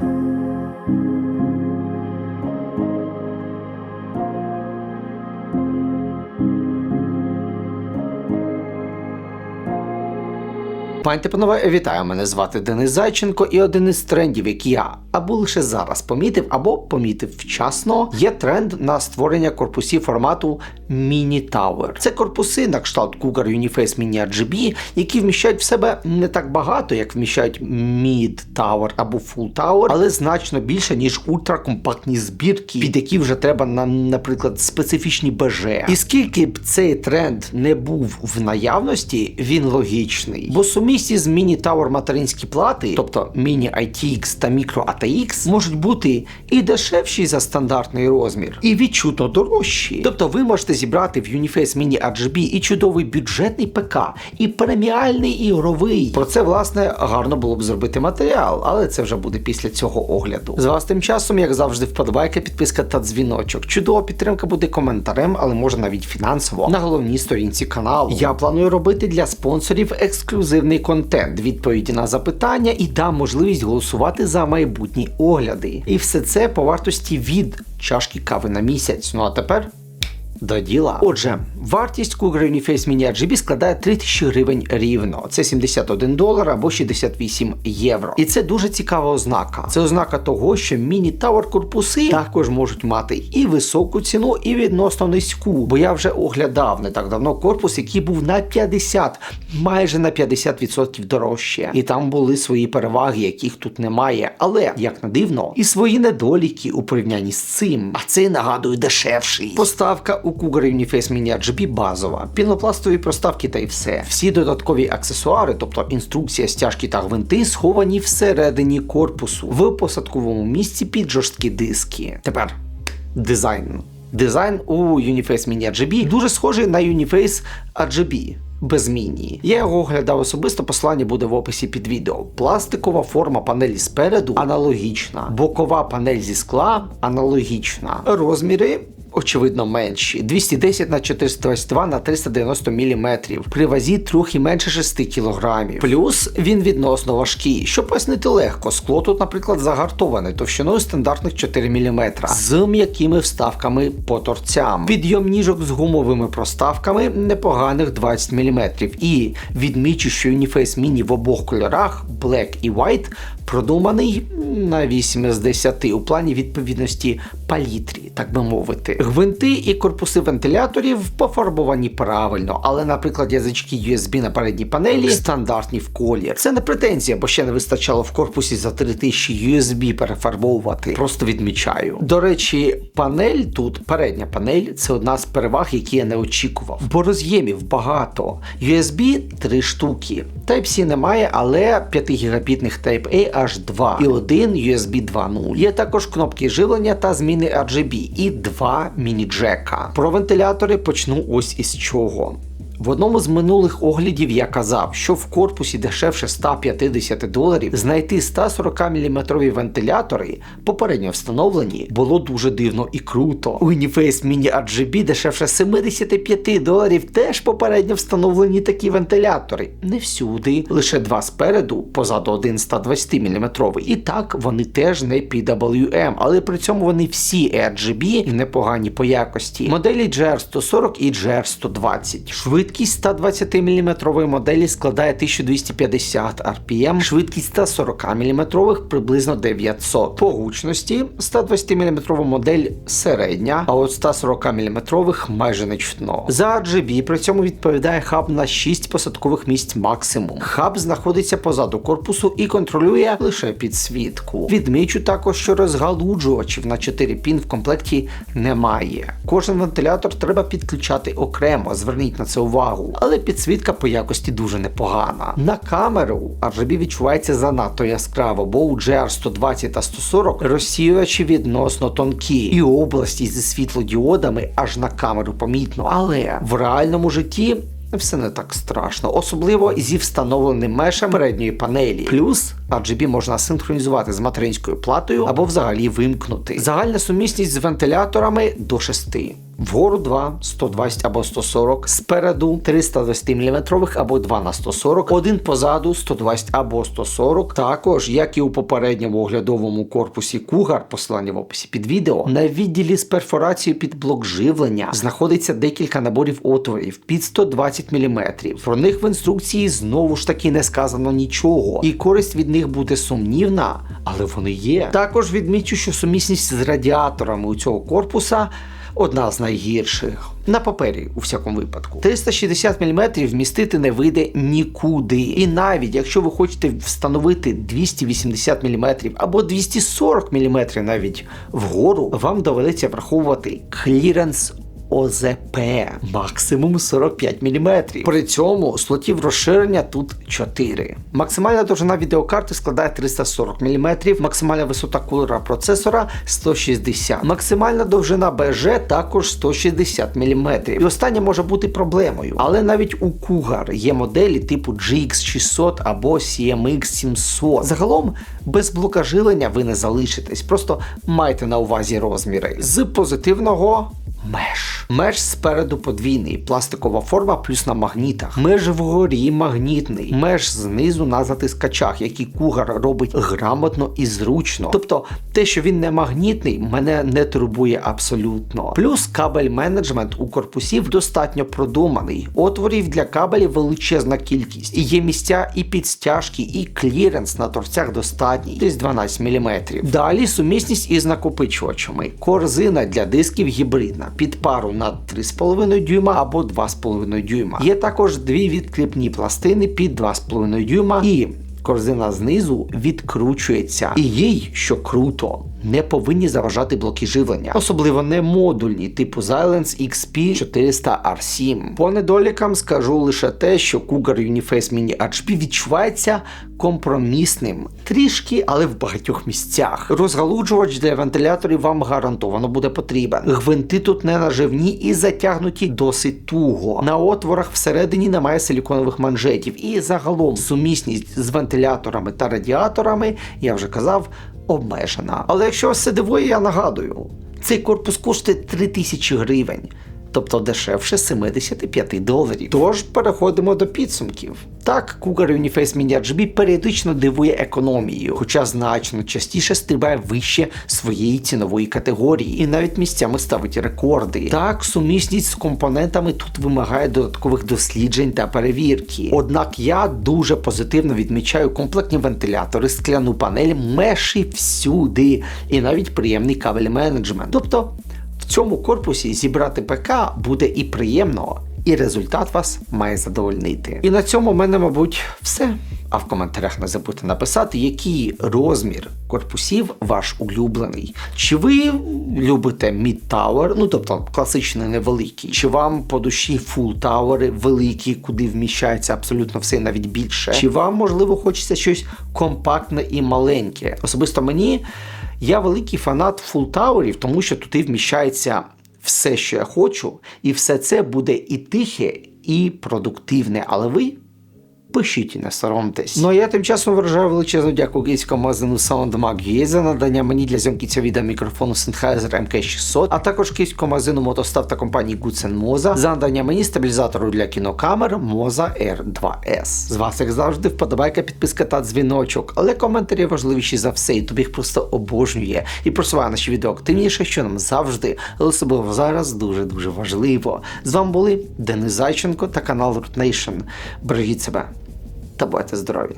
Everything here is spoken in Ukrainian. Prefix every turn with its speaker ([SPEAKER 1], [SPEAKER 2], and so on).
[SPEAKER 1] Thank you. Пані панове, вітаю! Мене звати Денис Зайченко, і один із трендів, які я або лише зараз помітив, або помітив вчасно, є тренд на створення корпусів формату Mini Tower. Це корпуси на кшталт Cougar Uniface Mini RGB, які вміщають в себе не так багато, як вміщають Mid Tower або Full Tower, але значно більше, ніж ультракомпактні збірки, під які вже треба на, наприклад, специфічні БЖ. І скільки б цей тренд не був в наявності, він логічний. Бо сумісті з Mini Tower материнські плати, тобто Mini ITX та Micro ATX, можуть бути і дешевші за стандартний розмір, і відчутно дорожчі. Тобто ви можете зібрати в Uniface Mini RGB і чудовий бюджетний ПК, і преміальний ігровий. Про це, власне, гарно було б зробити матеріал, але це вже буде після цього огляду. З вас тим часом, як завжди, вподобайка, підписка та дзвіночок. Чудова підтримка буде коментарем, але може навіть фінансово на головній сторінці каналу. Я планую робити для спонсорів ексклюзивний контент, відповіді на запитання і дам можливість голосувати за майбутні огляди. І все це по вартості від чашки кави на місяць. Ну а тепер. До діла. Отже, вартість Cougar Uniface Mini RGB складає 3000 гривень рівно. Це 71 долар або 68 євро. І це дуже цікава ознака. Це ознака того, що міні Tower корпуси також можуть мати і високу ціну, і відносно низьку. Бо я вже оглядав не так давно корпус, який був на 50, майже на 50% дорожче. І там були свої переваги, яких тут немає. Але як не дивно, і свої недоліки у порівнянні з цим. А цей нагадую дешевший. Поставка у Cougar Uniface Mini RGB базова, пінопластові проставки та й все. Всі додаткові аксесуари, тобто інструкція, стяжки та гвинти, сховані всередині корпусу в посадковому місці під жорсткі диски. Тепер дизайн. Дизайн у Uniface Mini RGB дуже схожий на Uniface RGB. Без міні. Я його оглядав особисто, посилання буде в описі під відео. Пластикова форма панелі спереду аналогічна, бокова панель зі скла аналогічна. Розміри очевидно менші 210 на 422 на 390 мм, при вазі трохи менше 6 кг. Плюс він відносно важкий, що пояснити легко. Скло тут, наприклад, загартоване товщиною стандартних 4 мм з м'якими вставками по торцям. Підйом ніжок з гумовими проставками непоганих 20 мм. І відмічу, що Uniface Mini в обох кольорах Black і White продуманий на 8 з 10 у плані відповідності палітрі, так би мовити. Гвинти і корпуси вентиляторів пофарбовані правильно, але, наприклад, язички USB на передній панелі стандартні в колір. Це не претензія, бо ще не вистачало в корпусі за 3000 USB перефарбовувати. Просто відмічаю. До речі, панель тут, передня панель, це одна з переваг, які я не очікував. Бо роз'ємів багато. USB 3 штуки. Type-C немає, але 5 гігабітних Type-A аж 2 і один USB 2.0. Є також кнопки живлення та зміни RGB і два міні-джека. Про вентилятори почну ось із чого. В одному з минулих оглядів я казав, що в корпусі дешевше 150 доларів знайти 140 мм вентилятори, попередньо встановлені, було дуже дивно і круто. Uniface Mini RGB дешевше 75 доларів теж попередньо встановлені такі вентилятори. Не всюди, лише два спереду, позаду один 120 мм. І так вони теж не PWM, але при цьому вони всі RGB і непогані по якості. Моделі GR140 і GR120. Швидкість 120 мм моделі складає 1250 RPM, швидкість 140 мм приблизно 900. По гучності 120 мм модель середня, а от 140 мм майже не чутно. За RGB при цьому відповідає хаб на 6 посадкових місць максимум. Хаб знаходиться позаду корпусу і контролює лише підсвітку. Відмічу також, що розгалуджувачів на 4 пін в комплекті немає. Кожен вентилятор треба підключати окремо, зверніть на це увагу. Але підсвітка по якості дуже непогана. На камеру RGB відчувається занадто яскраво, бо у GR120 та 140 розсіювачі відносно тонкі, і області зі світлодіодами аж на камеру помітно. Але в реальному житті. Все не так страшно, особливо зі встановленим мешем передньої панелі. Плюс RGB можна синхронізувати з материнською платою або взагалі вимкнути. Загальна сумісність з вентиляторами до 6. Вгору 2, 120 або 140, спереду 320 мм або 2 на 140, один позаду 120 або 140. Також, як і у попередньому оглядовому корпусі Cougar, посилання в описі під відео, на відділі з перфорацією під блок живлення знаходиться декілька наборів отворів під 120 мм. Про них в інструкції знову ж таки не сказано нічого, і користь від них буде сумнівна, але вони є. Також відмічу, що сумісність з радіаторами у цього корпуса одна з найгірших. На папері, у всякому випадку. 360 мм вмістити не вийде нікуди. І навіть якщо ви хочете встановити 280 мм або 240 мм навіть вгору, вам доведеться враховувати кліренс ОЗП максимум 45 мм. При цьому слотів розширення тут 4. Максимальна довжина відеокарти складає 340 мм, максимальна висота кулера процесора 160 Максимальна довжина БЖ також 160 мм. І останнє може бути проблемою. Але навіть у Cougar є моделі типу GX600 або CMX700. Загалом без блока жилення ви не залишитесь, просто майте на увазі розміри. З позитивного Меш. Меш спереду подвійний, пластикова форма плюс на магнітах. Меж вгорі магнітний. Меш знизу на затискачах, які кугар робить грамотно і зручно. Тобто те, що він не магнітний, мене не турбує абсолютно. Плюс кабель менеджмент у корпусів достатньо продуманий. Отворів для кабелів величезна кількість. І є місця і під стяжки, і кліренс на торцях достатній, десь 12 мм. Далі сумісність із накопичувачами. Корзина для дисків гібридна під пару на 3,5 дюйма або 2,5 дюйма. Є також дві відкріпні пластини під 2,5 дюйма і корзина знизу відкручується. І їй, що круто, не повинні заважати блоки живлення, особливо не модульні, типу Silence XP 400 R7. По недолікам скажу лише те, що Cougar Uniface Mini HP відчувається компромісним трішки, але в багатьох місцях. Розгалуджувач для вентиляторів вам гарантовано буде потрібен. Гвинти тут не наживні і затягнуті досить туго. На отворах всередині немає силіконових манжетів, і загалом сумісність з вентиляторами та радіаторами, я вже казав, обмежена. Але якщо вас це дивує, я нагадую, цей корпус коштує 3000 гривень. Тобто дешевше 75 доларів. Тож переходимо до підсумків. Так, Cougar Uniface Mini RGB періодично дивує економією, хоча значно частіше стрибає вище своєї цінової категорії і навіть місцями ставить рекорди. Так, сумісність з компонентами тут вимагає додаткових досліджень та перевірки. Однак я дуже позитивно відмічаю комплектні вентилятори, скляну панель, меші всюди, і навіть приємний кабель менеджмент. Тобто цьому корпусі зібрати ПК буде і приємно, і результат вас має задовольнити. І на цьому в мене, мабуть, все. А в коментарях не забудьте написати, який розмір корпусів ваш улюблений. Чи ви любите Mid Tower, ну тобто класичний невеликий, чи вам по душі Full Tower великі, куди вміщається абсолютно все, навіть більше, чи вам, можливо, хочеться щось компактне і маленьке. Особисто мені. Я великий фанат фултаурів, тому що туди вміщається все, що я хочу, і все це буде і тихе, і продуктивне. Але ви пишіть і не соромтесь. Ну а я тим часом виражаю величезну дяку київському магазину SoundMag.ua за надання мені для зйомки цього відео мікрофону Sennheiser MK600, а також київському магазину Мотостав та компанії Goodsen Moza за надання мені стабілізатору для кінокамер Moza R2S. З вас, як завжди, вподобайка, підписка та дзвіночок, але коментарі важливіші за все, і тобі їх просто обожнює і просуває наші відео активніше, що нам завжди, але особливо зараз дуже-дуже важливо. З вами були Денис Зайченко та канал Root Nation. Бережіть себе та будьте здорові!